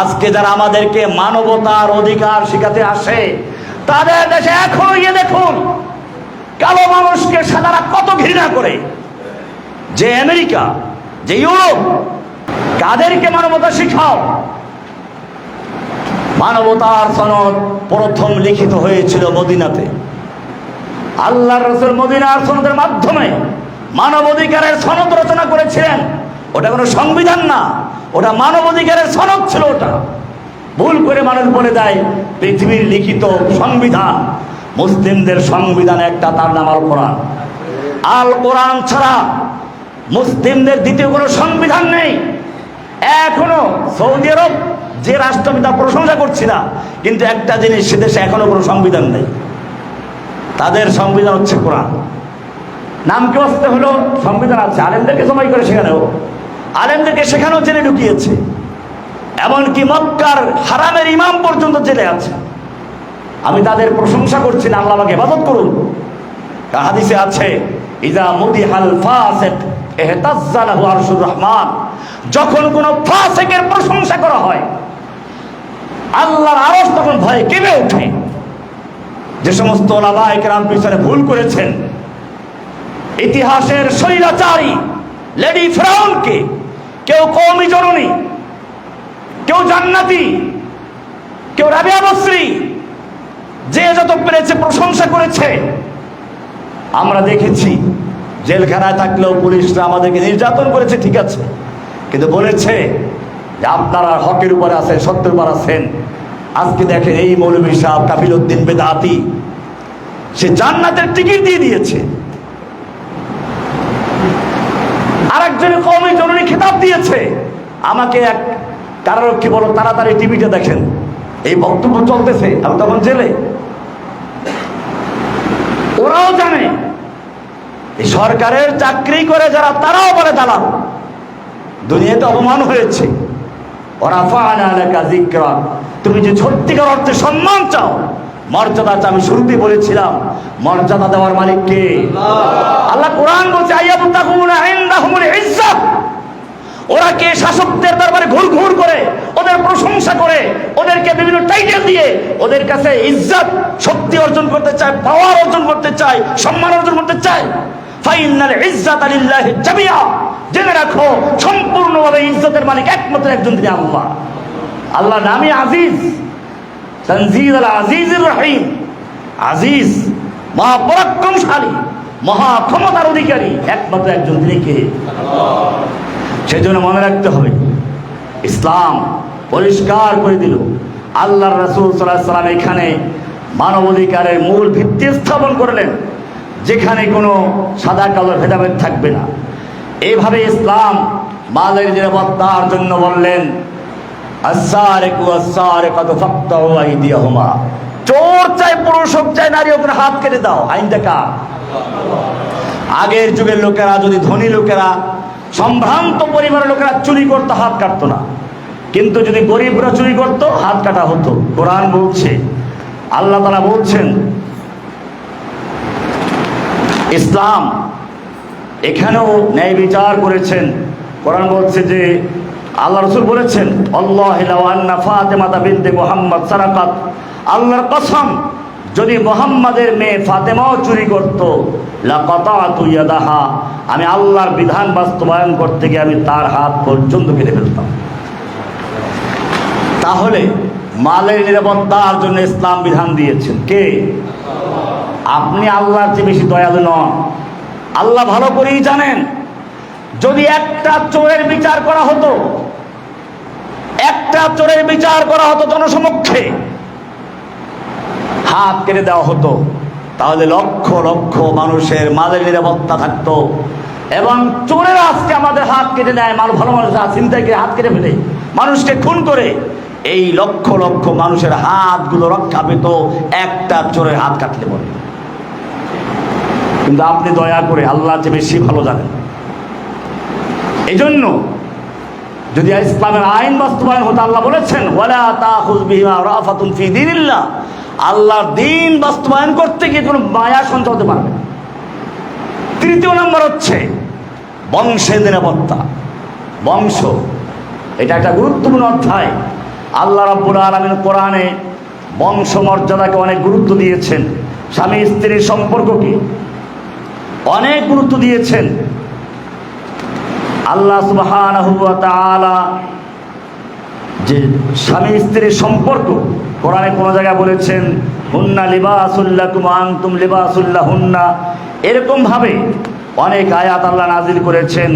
আজকে যারা আমাদেরকে মানবতার অধিকার শিখাতে আসে, তাদের দেশে এখনও গিয়ে দেখুন, কালো মানুষকে সাদারা কত ঘৃণা করে। যে আমেরিকা, যে ইউরোপ, কাদেরকে মানবতা শিখাও। মানবতার সনদ প্রথম লিখিত হয়েছিল মদিনাতে। আল্লাহ রসুল মদিনার সনদের মাধ্যমে মানব অধিকারের সনদ রচনা করেছিলেন। ওটা কোনো সংবিধান না। ওটা মানবাধিকারের সনদ ছিল ওটা। ভুল করে মানুষ বলে দেয়, পৃথিবীর লিখিত সংবিধান, মুসলিমদের সংবিধান একটা, তার নাম আল কোরআন আল কোরআন ছাড়া মুসলিমদের দ্বিতীয় কোনো সংবিধান নেই। এখনও সৌদি আরব যে রাষ্ট্র, আমি তার প্রশংসা করছি না, কিন্তু একটা জিনিস, সে দেশে এখনও কোনো সংবিধান নেই। তাদের সংবিধান হচ্ছে কোরআন। নাম কি আসতে হলো, সংবিধান আছে। আলেমদেরকে সময় করে শেখানো আলেমদেরকে সেখানেও জেলে ঢুকিয়েছে। এমনকি মক্কার হারামের ইমাম পর্যন্ত জেলে আছে। আমি তাদের প্রশংসা করছি না, আল্লাহ আমাকে হেফাজত করুন। হাদিসে আছে ইজা মুদি হাল ফাসেক এহতাজ্জালাহু আরশুর রহমান। যখন কোনো ফাসেকের প্রশংসা করা হয়, আল্লাহর আরশ তখন ভয়ে কেঁপে ওঠে। যে সমস্ত ওলামা একরাম পিছনে ভুল করেছেন। ইতিহাসের স্বৈরাচারী লেডি ফ্রাউনকে কেউ কৌমি জননী, কেউ জান্নাতি, কেউ রাবিয়া বস্রী, যে যত পেরেছে, প্রশংসা করেছে। আমরা দেখেছি, জেলখানায় থাকলেও পুলিশরা আমাদেরকে নির্যাতন করেছে, ঠিক আছে। কিন্তু বলেছে যে আপনারা হকের উপরে আছেন, সত্যের উপর আছেন। আজকে দেখেন এই মৌলভী সাহেব কাফিল উদ্দিন বেদাতি, সে জান্নাতের টিকিট দিয়ে দিয়েছে। আরেকজনের কমে জরুরি খেতাব দিয়েছে। আমাকে এক কারারক্ষী বলো তাড়াতাড়ি টিভিতে দেখেন। এই বক্তব্য চলতেছে আমি তখন জেলে। ওরাও জানে এই সরকারের চাকরি করে যারা তারাও বলে দালাল। দুনিয়াতে অপমান হয়েছে। ওরা তুমি যে সত্যিকার অর্থে সম্মান চাও মর্যাদা আমি শুরুতেই বলেছিলাম মর্যাদা দেওয়ার মালিককে আল্লাহ। কোরআন বলছে ইনদাহুমুল ইজ্জাত ওরা কে? শাসকদের দরবারে ঘুর ঘুর করে, ওদের প্রশংসা করে, ওদেরকে বিভিন্ন টাইটেল দিয়ে, ওদের কাছে ইজ্জত, শক্তি অর্জন করতে চায় পাওয়ার অর্জন করতে চায়, সম্মান অর্জন করতে চায়। ফাইনাল ইজ্জাত আলিল্লাহি সম্পূর্ণভাবে ইজ্জতের একমাত্র একজন আল্লাহ। আল্লাহ আজিজ। আজিজ, মহাপরাক্রমশালী মহা ক্ষমতার অধিকারী, একমাত্র একজন তিনি কে? সেই জন্য মনে রাখতে হবে, ইসলাম পরিষ্কার করে দিল। আল্লাহ রসুল সাল্লাহ সাল্লাম এখানে মানবাধিকারের মূল ভিত্তি স্থাপন করলেন, যেখানে কোনো সাদা কালো ভেদাভেদ থাকবে না। এইভাবে ইসলাম মালের নিরাপত্তার জন্য বললেন চোর চাই পুরুষ চাই নারী, হোক হাত কেটে দাও আইনটা কার আগের যুগের লোকেরা, যদি ধনী লোকেরা সম্ভ্রান্ত পরিবারের লোকেরা চুরি করতো, হাত কাটতো না। কিন্তু যদি গরিবরা চুরি করতো, হাত কাটা হতো। কোরআন বলছে, আল্লাহ তারা বলছেন, ইসলাম এখানেও ন্যায় বিচার করেছেন। কোরআন বলছে যে, আল্লাহ রসুল বলেছেন, আল্লাহ আল্লাহর কসম যদি মোহাম্মদের মেয়ে ফাতেমাও চুরি করত লাহা আমি আল্লাহর বিধান বাস্তবায়ন করতে গিয়ে আমি তার হাত পর্যন্ত কেটে ফেলতাম। তাহলে মালের নিরাপত্তার জন্য ইসলাম বিধান দিয়েছেন কে? আপনি আল্লাহর চেয়ে বেশি দয়ালু নন। আল্লাহ ভালো করেই জানেন, যদি একটা চোরের বিচার করা হতো, একটা চোরের বিচার করা হতো জনসমক্ষে হাত কেটে দেওয়া হতো। তাহলে লক্ষ লক্ষ মানুষের মালের নিরাপত্তা থাকতো। এবং চোরের আজকে আমাদের হাত কেটে নেয় মানুষ ভালো মানুষ চিন্তায় হাত কেটে ফেলে, মানুষকে খুন করে। এই লক্ষ লক্ষ মানুষের হাতগুলো রক্ষা পেত, একটা চোরের হাত কাটলে বলে কিন্তু আপনি দয়া করে আল্লাহ যে বেশি ভালো জানেন। এই জন্য যদি ইসলামের আইন বাস্তবায়ন হতো আল্লাহ বলেছেন, ওয়ালা তাখুযবিহিমা রাফাতুন ফি দীনিল্লাহ আল্লাহর দিন বাস্তবায়ন করতে গিয়ে কোনো মায়া সঞ্চয় হতে পারবে। তৃতীয় নম্বর হচ্ছে বংশের নিরাপত্তা। বংশ, এটা একটা গুরুত্বপূর্ণ অধ্যায়। আল্লাহ রাব্বুল আলামিন কোরআনে বংশ মর্যাদাকে অনেক গুরুত্ব দিয়েছেন। স্বামী স্ত্রীর সম্পর্ককে অনেক গুরুত্ব দিয়েছেন। আল্লাহ ওয়া যে স্বামী স্ত্রীর সম্পর্ক কোরআনে কোনো জায়গায় বলেছেন, হুন্না লিবাসুল্লাকুম আনতুম লিবাসুল্লাহ হুন্না এরকম ভাবে অনেক আয়াত আল্লাহ নাজিল করেছেন।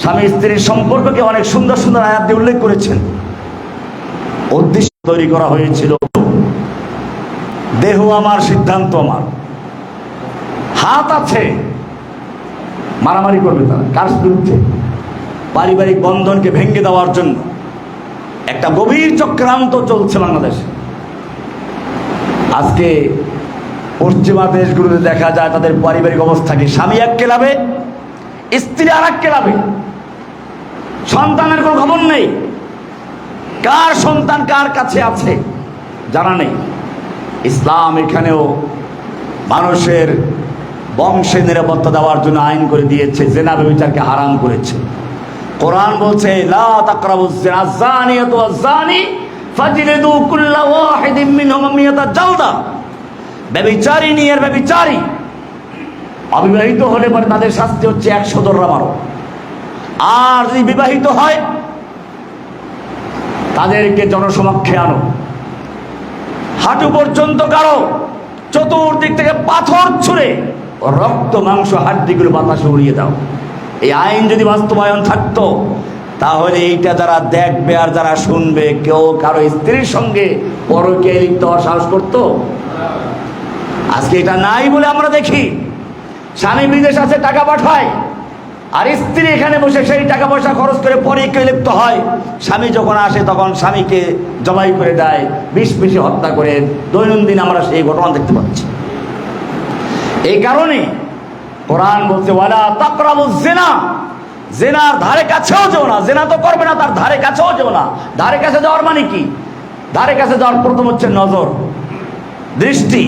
স্বামী স্ত্রীর সম্পর্ককে অনেক সুন্দর সুন্দর আয়াত দিয়ে উল্লেখ করেছেন। উদ্দেশ্য তৈরি করা হয়েছিল, দেহ আমার, সিদ্ধান্ত আমার। হাত আছে, মারামারি করবে তারা, কার বিরুদ্ধে? পারিবারিক বন্ধনকে ভেঙে দেওয়ার জন্য। একটা গভীর চক্রান্ত চলছে বাংলাদেশে। আজকে পশ্চিমা দেশগুলোতে দেখা যায় তাদের পারিবারিক অবস্থাকে স্বামী এক কেলাবে, স্ত্রী আর এক কেলাবে। সন্তানের কোনো খবর নেই। কার সন্তান কার কাছে আছে জানা নেই। ইসলাম এখানেও মানুষের বংশে নিরাপত্তা দেওয়ার জন্য আইন করে দিয়েছে, জেনা বিচারকে হারাম করেছে। কোরআন বলছে, লা তাকরাবুজ জিনা ফাজলিদু কুল্লা ওয়াহিদিন মিনহুম মিয়াতা জালদা। ব্যভিচারিণী আর ব্যভিচারী অবিবাহিত হলে পরে তাদের শাস্তি হচ্ছে একশো দররা মারো। আর যদি বিবাহিত হয়, তাদেরকে জনসমক্ষে আনো। হাঁটু পর্যন্ত কারও চতুর্দিক থেকে পাথর ছুঁড়ে রক্ত, মাংস, হাড্ডিগুলো বাতাসে উড়িয়ে দাও। এই আইন যদি বাস্তবায়ন থাকতো তাহলে এইটা যারা দেখবে আর যারা শুনবে, কেউ কারও স্ত্রীর সঙ্গে পরকে লিপ্ত সাহস করতো? আজকে এটা নাই বলে আমরা দেখি। স্বামী বিদেশ আছে, টাকা পাঠায়। আর স্ত্রী এখানে বসে সেই টাকা পয়সা খরচ করে পরে কেউ লিপ্ত হয়। স্বামী যখন আসে, তখন স্বামীকে জবাই করে দেয়, বিষ পিষে হত্যা করে। দৈনন্দিন আমরা সেই ঘটনা দেখতে পাচ্ছি। এই কারণে কোরআন বলছে, ওয়ালা তাকরাবু জেনা। জেনার ধারে কাছেও যেও না। জেনা তো করবে না, তার ধারে কাছেও যেও না। ধারে কাছে যাওয়ার মানে কি? ধারে কাছে যাওয়ার প্রথম হচ্ছে নজর, দৃষ্টি।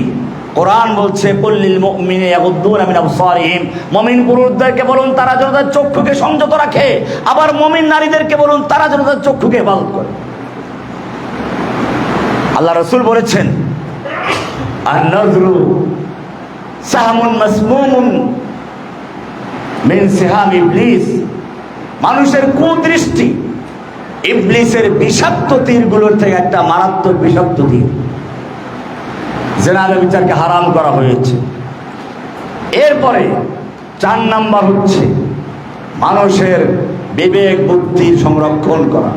কোরআন বলছে পল্লিল মিন আবসারিহিম। মুমিন পুরুষদেরকে বলুন, তারা যেন তাদের চক্ষুকে সংযত রাখে। আবার মুমিন নারীদেরকে বলুন, তারা যেন তাদের চক্ষুকে হেফাজত করে। আল্লাহ রসুল বলেছেন, আর নজরু সাহামুন মাসমুমুন মিন সিহাম ইবলিস। মানুষের কুদৃষ্টি। ইবলিসের বিষাক্ত তীরগুলোর থেকে একটা মারাত্মক বিষাক্ত তীর। জেনারেল বিচারকে হারাম করা হয়েছে। এরপরে চার নাম্বার হচ্ছে মানুষের বিবেক, বুদ্ধি সংরক্ষণ করা।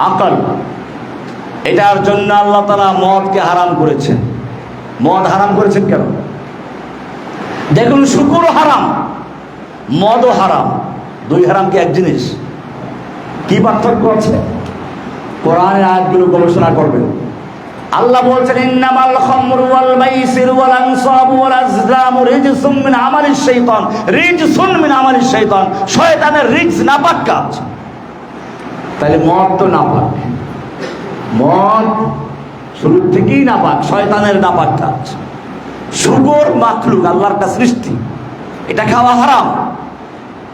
আকল। এটার জন্য আল্লাহ তালা মদকে হারাম করেছেন। মদ হারাম করেছেন কেন? দেখুন, শুকুর হারাম, মদও হারাম। দুই হারাম কি এক জিনিস? কি পার্থক্য আছে? কোরআনের আয়াতগুলো গবেষণা করবেন। আল্লাহ বলছেন শয়তানের নাপাক কাজ। তাহলে মদ তো নাপাক। মদ শুরু থেকেই নাপাক, শয়তানের নাপাক কাজ। সুগর মাখলুক, আল্লাহর সৃষ্টি। এটা খাওয়া হারাম।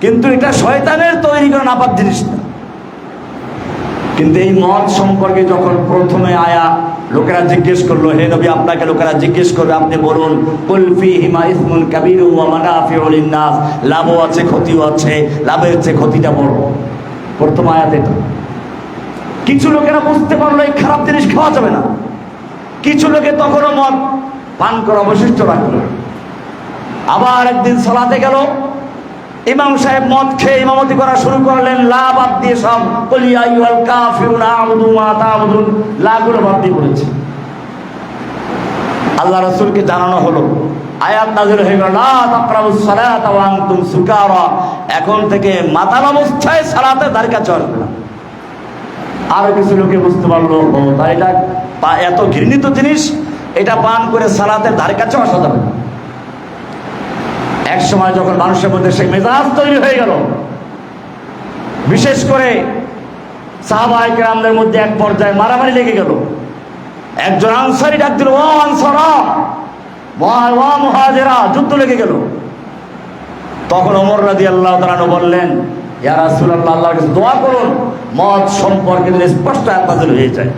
কিন্তু এটা শয়তানের তৈরি করা নাপাক জিনিস না। কিন্তু এই মদ সম্পর্কে যখন প্রথমে আয়া লোকেরা জিজ্ঞেস করল, হে নবী, আপনাকে লোকেরা জিজ্ঞেস করবে, আপনি বলুন কুলফি হিমা ইসমুন কাবির লিন্নাস, লাভও আছে, ক্ষতিও আছে, লাভের চেয়ে ক্ষতিটা বড়। প্রথম আয়াত এটা। কিছু লোকেরা বুঝতে পারল এই খারাপ জিনিস খাওয়া যাবে না। কিছু লোকে তখনও মদ পান করা অবশিষ্ট রাখল। আবার একদিন সলাতে গেল ইমাম সাহেব মদ খেয়ে ইমামতি করা শুরু করলেন, লা বাদ দিয়ে সব বলি, আইয়ুহাল কাফিরুন, আ'বুদু মা লা গুলো বাদ দিয়ে পড়েছে আল্লাহ রাসূলকে জানানো হলো, আয়াত নাযিল হয়ে গেল সালাতা এখন থেকে মাতাল অবস্থায় সালাতে দাঁড় কাছে আসবে না। আরও কিছু লোকে বুঝতে পারল, ও তাই এটা এত ঘৃণিত জিনিস, এটা পান করে সালাতের ধারে কাছেও আসা এক সময় যখন মানুষের মধ্যে সেই মেজাজ তৈরি হয়ে গেল, বিশেষ করে সাহাবাই গ্রামদের মধ্যে এক পর্যায়ে মারামারি লেগে গেল। একজন আনসারি ডাক দিল, ও আনসারা মুহাজেরা, যুদ্ধ লেগে গেল। তখন অমর রাজি আল্লাহ তালানো বললেন, ইয়া রাসূলুল্লাহ, আল্লাহর কাছে দোয়া করুন মদ সম্পর্কে স্পষ্ট আয়াত হয়ে যায়।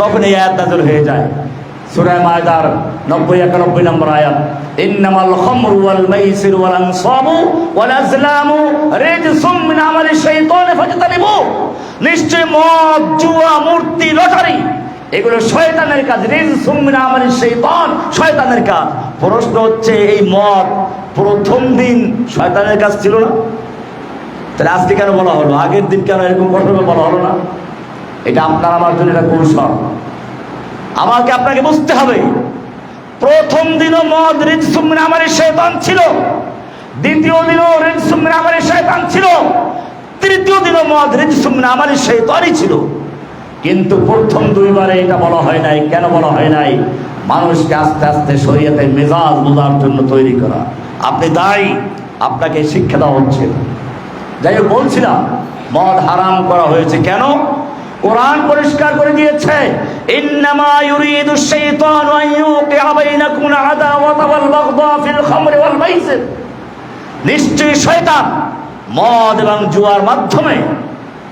তখন এই আয়াত নাযিল হয়ে যায়। সূরা মায়দার 90 91 নম্বর আয়াত, ইন্নামাল খামরু ওয়াল মাইসির ওয়াল আনসাবু ওয়াল আজলামু রিজসুম মিন আমালি শাইতানি ফাজতানিবু। নিশ্চয় মদ, জুয়া, মূর্তি, লটারি, এগুলো শয়তানের কাজ। রিজসুম মিন আমালি শাইতান, শয়তানের কাজ। প্রশ্ন হচ্ছে, এই মদ প্রথম দিন শয়তানের কাজ ছিল না? তাহলে আজকে কেন বলা হলো? আগের দিন কেন এরকম কঠোরভাবে বলা হলো না? এটা আপনার, আমার জন্য এটা কৌশল। আমাকে আপনাকে বুঝতে হবে। প্রথম দিনও মদ রিজসুমিন আমার শয়তান ছিল। দ্বিতীয় দিনও রিজসুমিন আমার শয়তান ছিল। তৃতীয় দিনও মদ রিজসুমিন আমার শয়তানই ছিল। কিন্তু প্রথম দুইবারে এটা বলা হয় নাই। কেন বলা হয় নাই? মানুষকে আস্তে আস্তে শরীয়তে মেজাজ বোঝার জন্য তৈরি করা। আপনি দায়ী, আপনাকে শিক্ষা দেওয়া হচ্ছে। যাই হোক, বলছিলাম, মদ হারাম করা হয়েছে কেন? কোরআন পরিষ্কার করে দিয়েছে, ইন্নামা ইউরিদু শাইতানু আন ইউকিআ বাইনাকুম আদাওয়াতা ওয়াল বাগদা ফিল খামরি ওয়াল মাইসির। নিশ্চয়ই শয়তান মদ এবং জুয়ার মাধ্যমে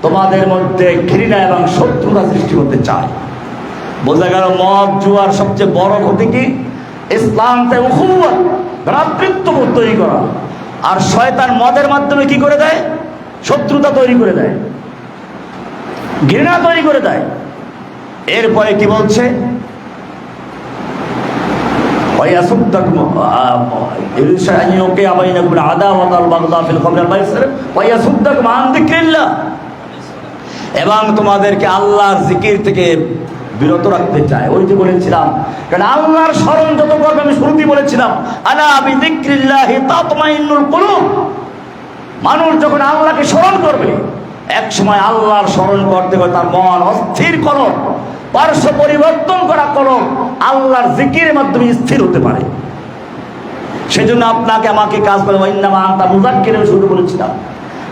তোমাদের মধ্যে ঘৃণা এবং শত্রুতা সৃষ্টি করতে চায়। বোঝা গেল মদ, জুয়ার সবচেয়ে বড় ক্ষতি কি? উখুয়াত ভ্রাতৃত্ববোধ তৈরি করা। আর শয়তান মদের মাধ্যমে কি করে দেয়? শত্রুতা তৈরি করে দেয়। ঘৃণা তৈরি করে দেয়। এরপরে কি বলছে? এবং তোমাদেরকে আল্লাহর জিকির থেকে বিরত রাখতে চায়। ওই যে বলেছিলাম, কারণ আল্লাহর স্মরণ যত করবে আমি শুরুতেই বলেছিলাম, আলা আমি দিক্রিল্লাহ মানুষ যখন আল্লাহকে স্মরণ করবে এক সময় আল্লাহর স্মরণ করতে করে তার মন অস্থির কলম পার্শ্ব পরিবর্তন করা কলম আল্লাহর জিকিরের মাধ্যমে স্থির হতে পারে। সেজন্য আপনাকে আমাকে কাজ করে ওয়াইন্নামা আনতা মুজাক্কির আমি শুরু বলেছিলাম।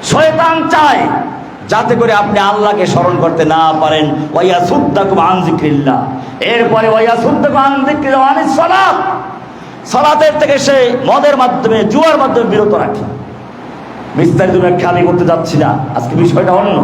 শয়তান চায় যাতে করে আপনি আল্লাহকে স্মরণ করতে না পারেন। ওয়াইয়া সুদ্দাকুম আন জিক্রিল্লাহ এরপরে ওয়াইয়া সুদ্দাকুম আন জিক্রিল্লাহ আনিস সালাত। সালাতের থেকে সে মদের মাধ্যমে, জুয়ার মাধ্যমে বিরত রাখে। বিস্তারিত ব্যাখ্যা আমি করতে যাচ্ছি না। আজকে বিষয়টা অন্য।